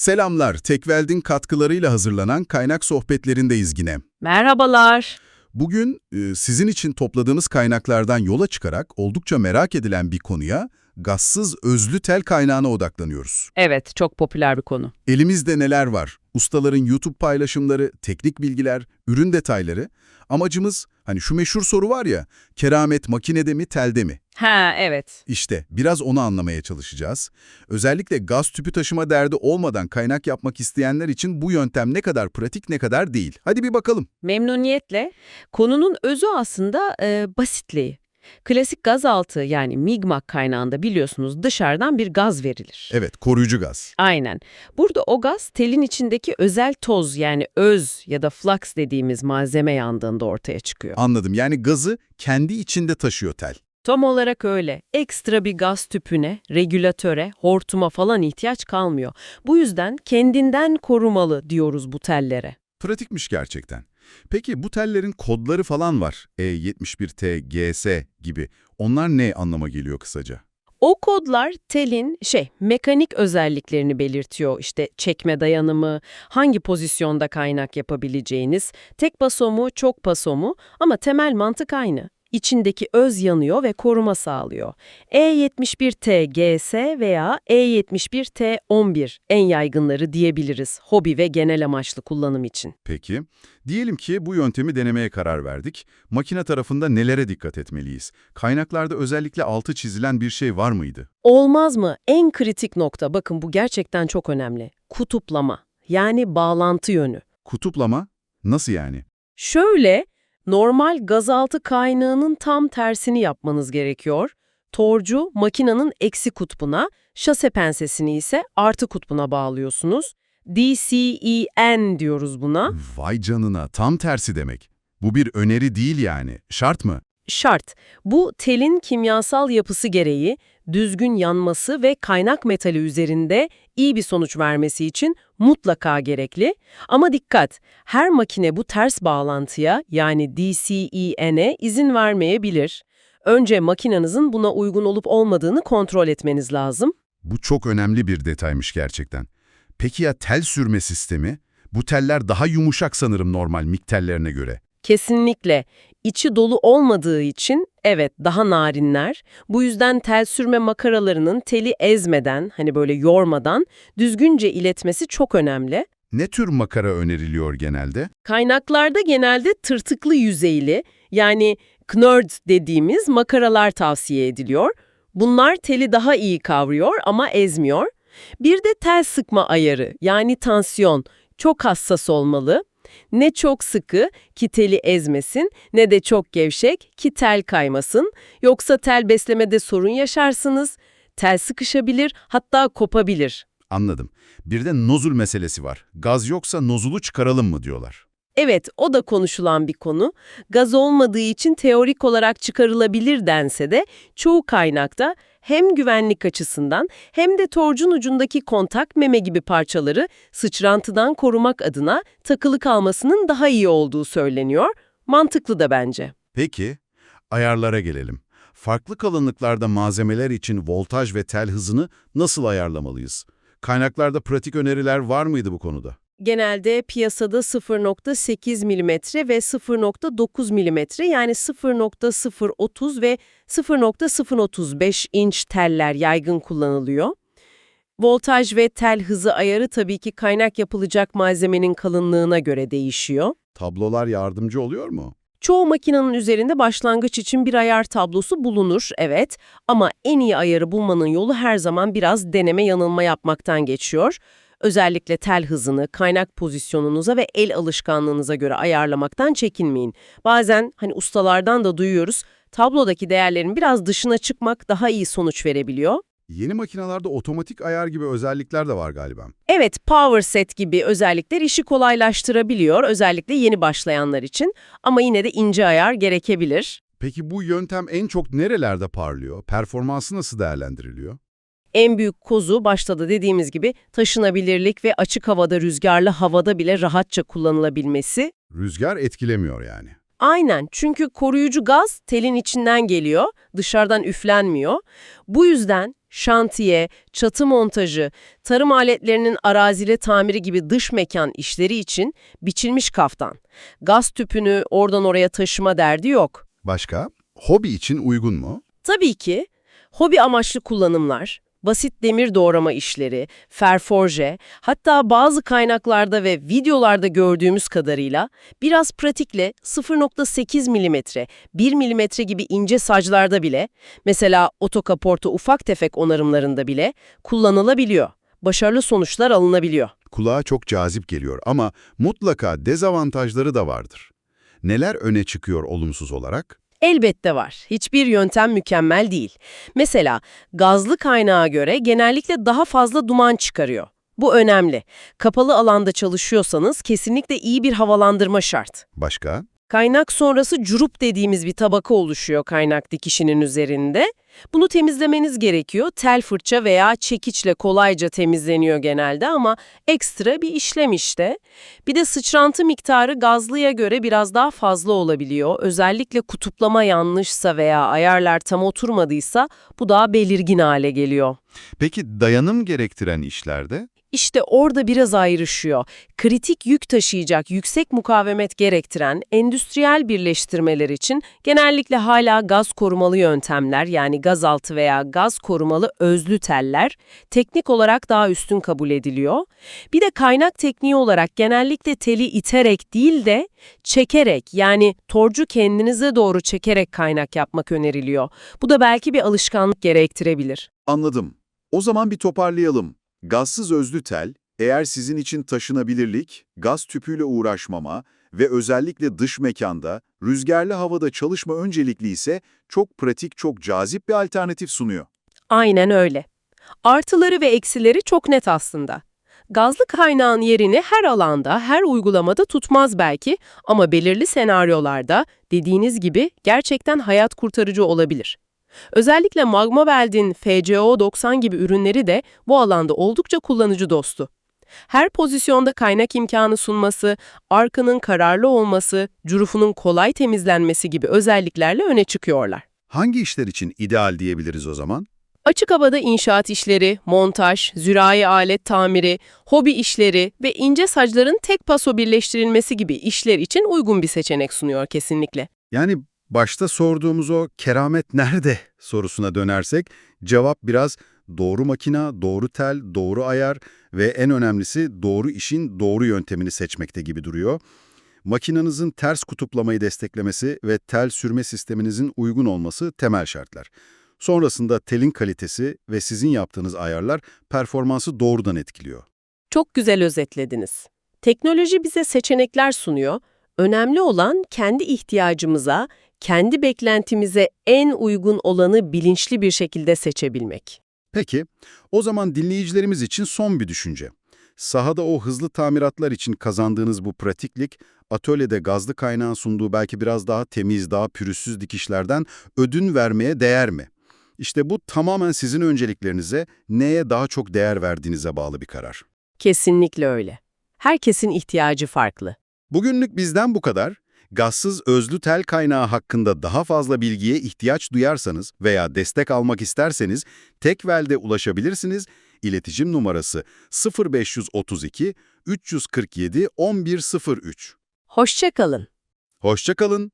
Selamlar, Tekveld'in katkılarıyla hazırlanan kaynak sohbetlerindeyiz yine. Merhabalar. Bugün e, sizin için topladığımız kaynaklardan yola çıkarak oldukça merak edilen bir konuya, gazsız özlü tel kaynağına odaklanıyoruz. Evet, çok popüler bir konu. Elimizde neler var? Ustaların YouTube paylaşımları, teknik bilgiler, ürün detayları. Amacımız, hani şu meşhur soru var ya, keramet makinede mi, telde mi? Ha, evet. İşte biraz onu anlamaya çalışacağız. Özellikle gaz tüpü taşıma derdi olmadan kaynak yapmak isteyenler için bu yöntem ne kadar pratik ne kadar değil. Hadi bir bakalım. Memnuniyetle. Konunun özü aslında e, basitliği. Klasik gazaltı yani migmak kaynağında biliyorsunuz dışarıdan bir gaz verilir. Evet, koruyucu gaz. Aynen. Burada o gaz telin içindeki özel toz yani öz ya da flux dediğimiz malzeme yandığında ortaya çıkıyor. Anladım. Yani gazı kendi içinde taşıyor tel. Tam olarak öyle. Ekstra bir gaz tüpüne, regülatöre, hortuma falan ihtiyaç kalmıyor. Bu yüzden kendinden korumalı diyoruz bu tellere. Pratikmiş gerçekten. Peki bu tellerin kodları falan var. E71T, GS gibi. Onlar ne anlama geliyor kısaca? O kodlar telin şey mekanik özelliklerini belirtiyor. İşte çekme dayanımı, hangi pozisyonda kaynak yapabileceğiniz, tek paso mu, çok paso mu ama temel mantık aynı. İçindeki öz yanıyor ve koruma sağlıyor. E71T GS veya E E71T 11 en yaygınları diyebiliriz hobi ve genel amaçlı kullanım için. Peki, diyelim ki bu yöntemi denemeye karar verdik. Makine tarafında nelere dikkat etmeliyiz? Kaynaklarda özellikle altı çizilen bir şey var mıydı? Olmaz mı? En kritik nokta bakın bu gerçekten çok önemli. Kutuplama yani bağlantı yönü. Kutuplama? Nasıl yani? Şöyle, normal gazaltı kaynağının tam tersini yapmanız gerekiyor. Torcu makinanın eksi kutbuna, şase pensesini ise artı kutbuna bağlıyorsunuz. DCEN diyoruz buna. Vay canına, tam tersi demek. Bu bir öneri değil yani. Şart mı? Şart. Bu telin kimyasal yapısı gereği düzgün yanması ve kaynak metali üzerinde iyi bir sonuç vermesi için mutlaka gerekli. Ama dikkat, her makine bu ters bağlantıya yani DCEN'e izin vermeyebilir. Önce makinenizin buna uygun olup olmadığını kontrol etmeniz lazım. Bu çok önemli bir detaymış gerçekten. Peki ya tel sürme sistemi? Bu teller daha yumuşak sanırım normal mik tellerine göre. Kesinlikle. İçi dolu olmadığı için evet daha narinler. Bu yüzden tel sürme makaralarının teli ezmeden, hani böyle yormadan düzgünce iletmesi çok önemli. Ne tür makara öneriliyor genelde? Kaynaklarda genelde tırtıklı yüzeyli yani knurd dediğimiz makaralar tavsiye ediliyor. Bunlar teli daha iyi kavruyor ama ezmiyor. Bir de tel sıkma ayarı yani tansiyon çok hassas olmalı. Ne çok sıkı ki teli ezmesin ne de çok gevşek ki tel kaymasın. Yoksa tel beslemede sorun yaşarsınız. Tel sıkışabilir hatta kopabilir. Anladım. Bir de nozul meselesi var. Gaz yoksa nozulu çıkaralım mı diyorlar. Evet, o da konuşulan bir konu. Gaz olmadığı için teorik olarak çıkarılabilir dense de çoğu kaynakta hem güvenlik açısından hem de torcun ucundaki kontak meme gibi parçaları sıçrantıdan korumak adına takılı kalmasının daha iyi olduğu söyleniyor. Mantıklı da bence. Peki, ayarlara gelelim. Farklı kalınlıklarda malzemeler için voltaj ve tel hızını nasıl ayarlamalıyız? Kaynaklarda pratik öneriler var mıydı bu konuda? Genelde piyasada 0.8 mm ve 0.9 mm yani 0.030 ve 0.035 inç teller yaygın kullanılıyor. Voltaj ve tel hızı ayarı tabii ki kaynak yapılacak malzemenin kalınlığına göre değişiyor. Tablolar yardımcı oluyor mu? Çoğu makinenin üzerinde başlangıç için bir ayar tablosu bulunur, evet. Ama en iyi ayarı bulmanın yolu her zaman biraz deneme yanılma yapmaktan geçiyor. Özellikle tel hızını, kaynak pozisyonunuza ve el alışkanlığınıza göre ayarlamaktan çekinmeyin. Bazen hani ustalardan da duyuyoruz, tablodaki değerlerin biraz dışına çıkmak daha iyi sonuç verebiliyor. Yeni makinalarda otomatik ayar gibi özellikler de var galiba. Evet, Power Set gibi özellikler işi kolaylaştırabiliyor, özellikle yeni başlayanlar için. Ama yine de ince ayar gerekebilir. Peki bu yöntem en çok nerelerde parlıyor? Performansı nasıl değerlendiriliyor? En büyük kozu başta da dediğimiz gibi taşınabilirlik ve açık havada rüzgarlı havada bile rahatça kullanılabilmesi. Rüzgar etkilemiyor yani. Aynen çünkü koruyucu gaz telin içinden geliyor, dışarıdan üflenmiyor. Bu yüzden şantiye, çatı montajı, tarım aletlerinin arazile tamiri gibi dış mekan işleri için biçilmiş kaftan. Gaz tüpünü oradan oraya taşıma derdi yok. Başka? Hobi için uygun mu? Tabii ki hobi amaçlı kullanımlar, basit demir doğrama işleri, ferforje, hatta bazı kaynaklarda ve videolarda gördüğümüz kadarıyla biraz pratikle 0.8 mm, 1 mm gibi ince saclarda bile, mesela otokaporta ufak tefek onarımlarında bile kullanılabiliyor. Başarılı sonuçlar alınabiliyor. Kulağa çok cazip geliyor ama mutlaka dezavantajları da vardır. Neler öne çıkıyor olumsuz olarak? Elbette var. Hiçbir yöntem mükemmel değil. Mesela gazlı kaynağa göre genellikle daha fazla duman çıkarıyor. Bu önemli. Kapalı alanda çalışıyorsanız kesinlikle iyi bir havalandırma şart. Başka? Kaynak sonrası curup dediğimiz bir tabaka oluşuyor kaynak dikişinin üzerinde. Bunu temizlemeniz gerekiyor. Tel fırça veya çekiçle kolayca temizleniyor genelde ama ekstra bir işlem işte. Bir de sıçrantı miktarı gazlıya göre biraz daha fazla olabiliyor. Özellikle kutuplama yanlışsa veya ayarlar tam oturmadıysa bu daha belirgin hale geliyor. Peki dayanım gerektiren işlerde? İşte orada biraz ayrışıyor. Kritik yük taşıyacak, yüksek mukavemet gerektiren endüstriyel birleştirmeler için genellikle hala gaz korumalı yöntemler yani gazaltı veya gaz korumalı özlü teller teknik olarak daha üstün kabul ediliyor. Bir de kaynak tekniği olarak genellikle teli iterek değil de çekerek yani torcu kendinize doğru çekerek kaynak yapmak öneriliyor. Bu da belki bir alışkanlık gerektirebilir. Anladım. O zaman bir toparlayalım. Gazsız özlü tel, eğer sizin için taşınabilirlik, gaz tüpüyle uğraşmama ve özellikle dış mekanda, rüzgarlı havada çalışma öncelikli ise çok pratik, çok cazip bir alternatif sunuyor. Aynen öyle. Artıları ve eksileri çok net aslında. Gazlı kaynağın yerini her alanda, her uygulamada tutmaz belki ama belirli senaryolarda dediğiniz gibi gerçekten hayat kurtarıcı olabilir. Özellikle Magma Weld'in FCO90 gibi ürünleri de bu alanda oldukça kullanıcı dostu. Her pozisyonda kaynak imkanı sunması, arkanın kararlı olması, curufunun kolay temizlenmesi gibi özelliklerle öne çıkıyorlar. Hangi işler için ideal diyebiliriz o zaman? Açık havada inşaat işleri, montaj, zürahi alet tamiri, hobi işleri ve ince sacların tek paso birleştirilmesi gibi işler için uygun bir seçenek sunuyor kesinlikle. Yani başta sorduğumuz o keramet nerede sorusuna dönersek cevap biraz doğru makina, doğru tel, doğru ayar ve en önemlisi doğru işin doğru yöntemini seçmekte gibi duruyor. Makinanızın ters kutupplamayı desteklemesi ve tel sürme sisteminizin uygun olması temel şartlar. Sonrasında telin kalitesi ve sizin yaptığınız ayarlar performansı doğrudan etkiliyor. Çok güzel özetlediniz. Teknoloji bize seçenekler sunuyor. Önemli olan kendi ihtiyacımıza, kendi beklentimize en uygun olanı bilinçli bir şekilde seçebilmek. Peki, o zaman dinleyicilerimiz için son bir düşünce. Sahada o hızlı tamiratlar için kazandığınız bu pratiklik, atölyede gazlı kaynağın sunduğu belki biraz daha temiz, daha pürüzsüz dikişlerden ödün vermeye değer mi? İşte bu tamamen sizin önceliklerinize, neye daha çok değer verdiğinize bağlı bir karar. Kesinlikle öyle. Herkesin ihtiyacı farklı. Bugünlük bizden bu kadar. Gazsız özlü tel kaynağı hakkında daha fazla bilgiye ihtiyaç duyarsanız veya destek almak isterseniz Tekvel'de ulaşabilirsiniz. İletişim numarası 0532 347 1103. Hoşça kalın. Hoşça kalın.